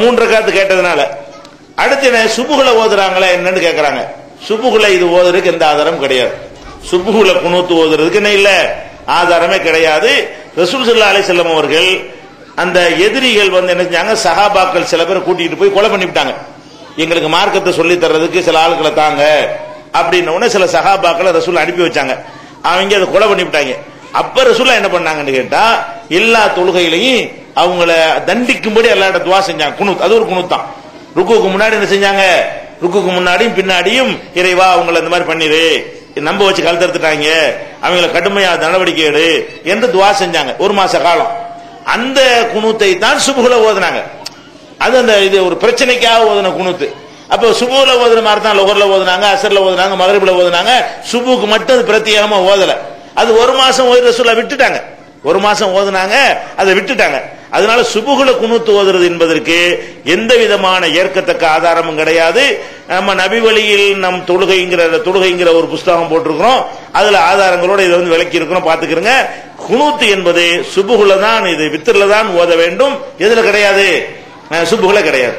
மூன்று காத்து கேட்டதுனால. அடுத்து என்ன சுபுகுல ஓதுறாங்களா என்னன்னு கேட்கறாங்க சுபுகுல இது ஓதுறதுக்கு எந்த ஆதாரம் கிடையாது. சுபுகுல குணூத்து ஓதுறதுக்கு என்ன இல்ல? ஆதாரமே கிடையாது. ரசூல் சல்லா அலி செல்லம் அவர்கள் அந்த எதிரிகள் வந்து என்ன செஞ்சாங்க? சஹாபாக்கள் சில பேர் கூட்டிட்டு போய் கொலை பண்ணிவிட்டாங்க. எங்களுக்கு மார்க்கத்தை சொல்லி தர்றதுக்கு சில ஆளுகளை தாங்க. அப்படின்ன உடனே சில சஹாபாக்களை ரசூல் அனுப்பி வச்சாங்க. அவங்க அதை கொலை பண்ணிவிட்டாங்க. அப்ப ரசூல்லா என்ன பண்ணாங்கன்னு கேட்டா எல்லா தொழுகையிலையும் அவங்கள தண்டிக்கும்படி எல்லா இடம் துவா செஞ்சாங்க. குணு அது ஒரு குனூத் தான். ருக்குக்கு முன்னாடி என்ன செஞ்சாங்க? ருக்குக்கு முன்னாடியும் பின்னாடியும் இறைவா அவங்கள இந்த மாதிரி பண்ணிரு. நம்ப வச்சு கழுத்தெடுத்துட்டாங்க அவங்கள கடுமையா நடவடிக்கை எடு என்று துவா செஞ்சாங்க. ஒரு மாச காலம். அந்த குணுத்தை தான் சுபுகுல ஓதுனாங்க. அது அந்த இது ஒரு பிரச்சனைக்காக ஓதுன குணுத்து அப்போ சுபுல ஓதுன மாதிரி தான் லொகர்ல ஓதுனாங்க அசர்ல ஓதுனாங்க மகரிப்ல ஓதுனாங்க. சுபுக்கு மட்டும் அது பிரத்யேகமா ஓதலை. அது ஒரு மாசம் ஓதுற சொல்ல விட்டுட்டாங்க. ஒரு மாசம் ஓதுனாங்க அதை விட்டுட்டாங்க. அதனால சுபுகுல குணுத்து ஓதுறது என்பதற்கு எந்த விதமான ஏற்கத்தக்க ஆதாரமும் கிடையாது. நம்ம நபி வழியில் நம் தொழுகைங்கிற தொழுகைங்கிற ஒரு புஸ்தகம் போட்டிருக்கிறோம். அதுல ஆதாரங்களோட இதை வந்து விளக்கி இருக்கிறோம் பாத்துக்கிறோங்க குணூத்து என்பது சுபுகுல தான் இது வித்திரில தான் ஓத வேண்டும். எதுல கிடையாது? சுபுகுல கிடையாது.